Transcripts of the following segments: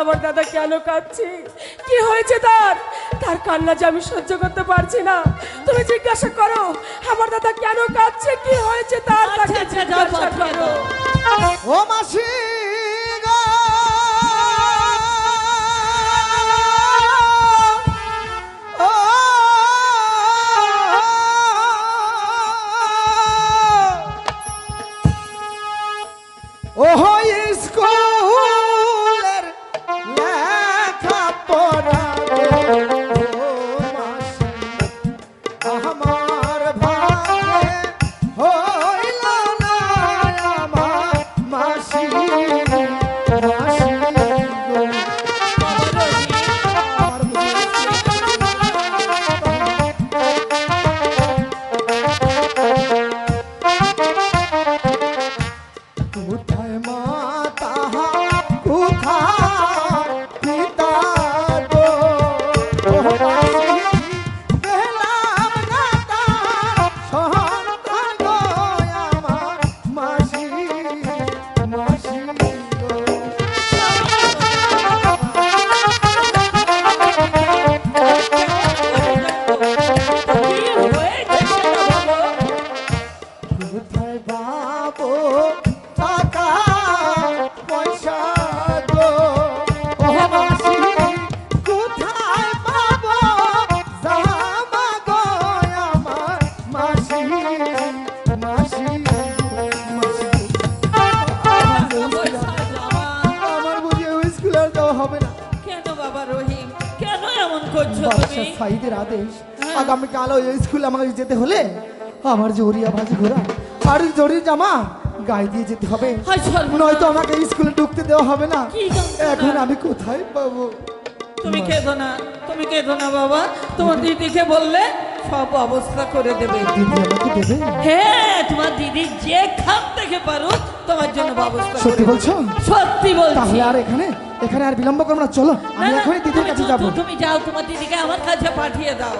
আমার দাদা কেন কাঁদছে? কি হয়েছে তার? তার কান্না যে আমি সহ্য করতে পারছি না। তুমি জিজ্ঞাসা করো আমার দাদা কেন কাঁদছে? কি হয়েছে তার? মাঝে জিজ্ঞাসা করো। ও মাসি ¡Ojo! 不太忙 করছ বাদশাহ সাইদের আদেশ। আগামীকাল ওই স্কুলে আমাকে যেতে হলে আমার জরিয়া ভাজি ঘোরা আর জরির জামা গায়ে দিয়ে যেতে হবে। হায়। নয়তো আমাকে স্কুলে ঢুকতে দেওয়া হবে না। এখন আমি কোথায় পাবো? তুমি কেঁদো না তুমি কেঁদো না বাবা। তোমার দিদিকে বললে সব অবস্থা করে দেবে। দিদি আমাকে দেবে? হ্যাঁ তোমার দিদি যে খাপ থেকে পারো তোমার জন্য ব্যবস্থা সত্যি বলছো? সত্যি বলছি। তাহলে আর এখানে এখানে আর বিলম্ব করব না চলো আমি এখনই দিদির তুমি- কাছে যাব। তুমি যাও তোমার দিদিকে আমার কাছে পাঠিয়ে দাও।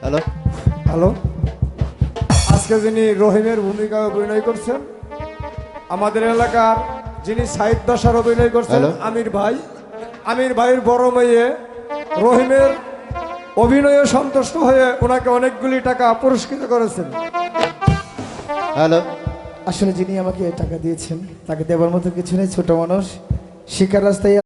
হ্যালো। হ্যালো। আজকে যিনি রহিমের ভূমিকা অভিনয় করছেন আমাদের এলাকার যিনি সাহিত্য দশার অভিনয় করছেন আমির ভাই। আমির ভাইয়ের বড় মেয়ে রহিমের অভিনয়ে সন্তুষ্ট হয়ে ওনাকে অনেকগুলি টাকা পুরস্কৃত করেছেন। হ্যালো। আসলে যিনি আমাকে টাকা দিয়েছেন তাকে দেবার মতো কিছু নেই ছোট মানুষ। শিকার রাস্তায়